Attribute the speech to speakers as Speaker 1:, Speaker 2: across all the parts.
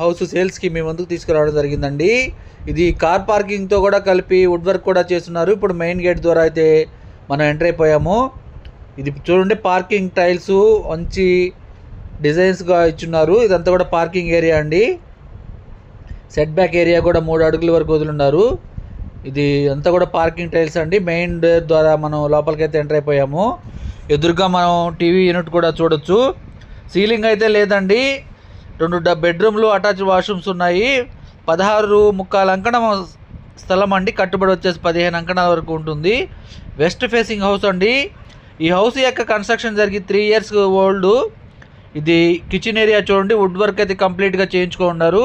Speaker 1: House సేల్స్కి మీ ముందుకు తీసుకురావడం జరిగిందండి. ఇది కార్ పార్కింగ్తో కూడా కలిపి వుడ్ వర్క్ కూడా చేస్తున్నారు. ఇప్పుడు మెయిన్ గేట్ ద్వారా అయితే మనం ఎంటర్ అయిపోయాము. ఇది చూడండి పార్కింగ్ టైల్స్ మంచి డిజైన్స్గా ఇచ్చున్నారు. ఇదంతా కూడా పార్కింగ్ ఏరియా అండి. సెట్ బ్యాక్ ఏరియా కూడా మూడు అడుగుల వరకు వదులున్నారు. ఇది అంతా కూడా పార్కింగ్ టైల్స్ అండి. మెయిన్ డోర్ ద్వారా మనం లోపలికైతే ఎంటర్ అయిపోయాము. ఎదురుగా మనం టీవీ యూనిట్ కూడా చూడొచ్చు. సీలింగ్ అయితే లేదండి. రెండు డ బెడ్రూమ్లు అటాచ్ వాష్రూమ్స్ ఉన్నాయి. పదహారు ముక్కాలు అంకణం స్థలం అండి. కట్టుబడి వచ్చేసి పదిహేను అంకణాల వరకు ఉంటుంది. వెస్ట్ ఫేసింగ్ హౌస్ అండి. ఈ హౌస్ యొక్క కన్స్ట్రక్షన్ జరిగి త్రీ ఇయర్స్ ఓల్డ్. ఇది కిచెన్ ఏరియా చూడండి. వుడ్ వర్క్ అయితే కంప్లీట్గా చేయించుకున్నారు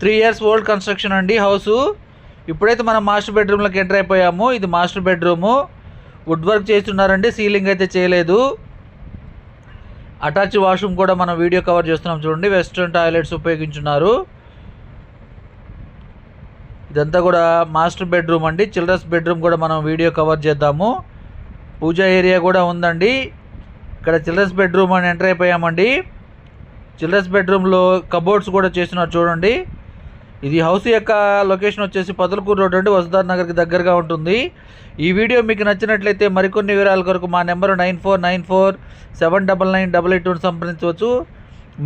Speaker 1: త్రీ ఇయర్స్ ఓల్డ్ కన్స్ట్రక్షన్ అండి హౌసు. ఇప్పుడైతే మనం మాస్టర్ బెడ్రూమ్లోకి ఎంటర్ అయిపోయాము. ఇది మాస్టర్ బెడ్రూము. వుడ్ వర్క్ చేస్తున్నారండి. సీలింగ్ అయితే చేయలేదు. అటాచ్ వాష్రూమ్ కూడా మనం వీడియో కవర్ చేస్తున్నాం చూడండి. వెస్ట్రన్ టాయిలెట్స్ ఉపయోగించున్నారు. ఇదంతా కూడా మాస్టర్ బెడ్రూమ్ అండి. చిల్డ్రన్స్ బెడ్రూమ్ కూడా మనం వీడియో కవర్ చేద్దాము. పూజా ఏరియా కూడా ఉందండి. ఇక్కడ చిల్డ్రన్స్ బెడ్రూమ్ అని ఎంటర్ అయిపోయామండి. చిల్డ్రన్స్ బెడ్రూమ్లో కబోర్డ్స్ కూడా చేస్తున్నారు చూడండి. ఇది హౌస్ యొక్క లొకేషన్ వచ్చేసి పదలకూరు రోడ్ అండి వసుదార్ నగర్కి దగ్గరగా ఉంటుంది. ఈ వీడియో మీకు నచ్చినట్లయితే మరికొన్ని వివరాల కొరకు మా number nine four nine four seven double nine double eight సంప్రదించవచ్చు.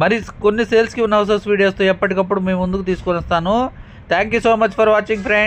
Speaker 1: మరి కొన్ని సేల్స్కి ఉన్న హౌసెస్ వీడియోస్తో ఎప్పటికప్పుడు మేము ముందుకు తీసుకొని వస్తాను. Thank you so much for watching friend